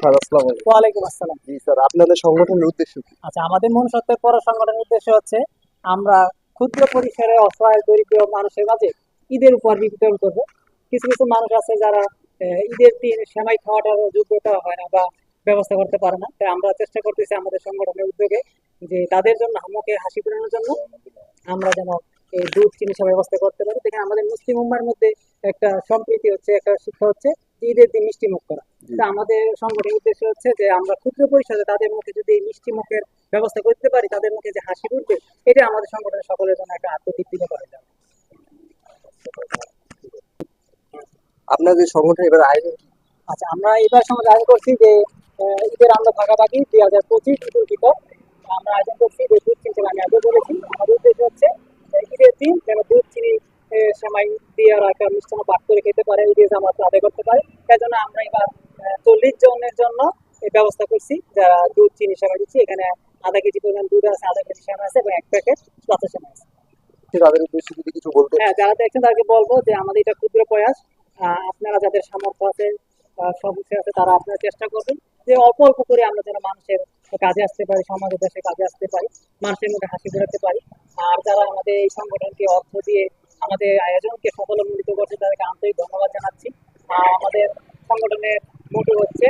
Sir আসসালামু আলাইকুম। ওয়ালাইকুম আসসালাম। জি স্যার আপনাদের সংগঠনের উদ্দেশ্য কি? আচ্ছা আমাদের মনুষ্যত্বের পর সংগঠনের উদ্দেশ্য হচ্ছে আমরা ক্ষুদ্র পরিসরে অসহায় দরিদ্র মানুষের মাঝে ঈদের উপহার বিতরণ করব। কিছু কিছু মানুষ আছে যারা ঈদের দিন সেমাই খাওয়াটার যোগ্যতা হয় না বা ব্যবস্থা করতে পারে না। তাই আমরা চেষ্টা করতেছি আমাদের সংগঠনের উদ্যোগে যে তাদের জন্য মুখে হাসি ফোটানোর জন্য আমরা যেন এই দুধ চিকিৎসা ব্যবস্থা করতে পারি। দেখেন আমাদের মুসলিম উম্মার মধ্যে একটা সম্প্রীতি হচ্ছে একটা শিক্ষা হচ্ছে ঈদের দিন মিষ্টি মুখ করা। তা আমাদের সংগঠনের উদ্দেশ্য হচ্ছে যে আমরা ক্ষুদ্র পরিসরে তাদের মুখে যদি মিষ্টি মুখের ব্যবস্থা করতে পারি তাদের মুখে যে হাসি উঠবে এটা আমাদের সংগঠনের সকলের জন্য একটা আত্মতৃপ্তি করা যাবে। আপনাদের সংগঠন এবার আয়োজন আচ্ছা আমরা এবার সময় আয়োজন করছি যে ঈদের আমরা ভাগাভাগি দুই হাজার পঁচিশ ঈদুল ফিতর আমরা আয়োজন করছি যে দুধ চিনি আমি আগে বলেছি। আমাদের উদ্দেশ্য হচ্ছে ঈদের দিন যেন দুধ চিনি সেমাই দিয়ে একটা মিষ্টান্ন পাক পারে ঈদের আদায় করতে পারে। তাই জন্য আমরা এবার চল্লিশ জনের জন্য এই ব্যবস্থা করছি। যারা দুধ চিনি সেমাই দিচ্ছি। এখানে আধা কেজি পরিমাণ দুধ আছে আধা কেজি সেমাই আছে এবং এক প্যাকেট কাঁচা সেমাই আছে। তাদের উদ্দেশ্যে যদি কিছু বলতে হ্যাঁ যারা দেখছেন তাদেরকে বলব যে আমাদের এটা ক্ষুদ্র প্রয়াস। আপনারা যাদের সামর্থ্য আছে সমস্যা আছে তারা আপনারা চেষ্টা করবেন যে অল্প অল্প করে আমরা যেন মানুষের কাজে আসতে পারি সমাজের দেশে কাজে আসতে পারি মানুষের মধ্যে হাসি ফোটাতে পারি। আর যারা আমাদের এই সংগঠনকে অর্থ দিয়ে আমাদের আয়োজনকে সফল উন্নীত করছে তাদেরকে আন্তরিক ধন্যবাদ জানাচ্ছি। আমাদের সংগঠনের মোটো হচ্ছে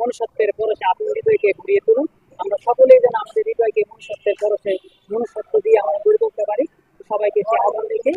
মনুষ্যত্বের পরশে আপনি হৃদয়কে ঘুরিয়ে তুলুন। আমরা সকলেই যেন আমাদের হৃদয়কে মনুষ্যত্বের পরশে মনুষ্যত্ব দিয়ে আমরা গড়ে তুলতে পারি। সবাইকে সে আহ্বান রেখেই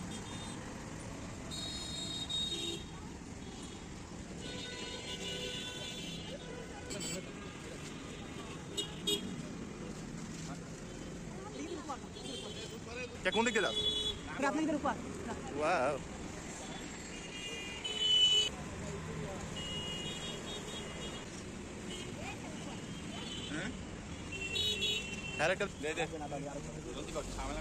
কে কোন দিকে যাস ওয়াও হ্যাঁ আরে কাল দে দে জলদি কর ঝামেলা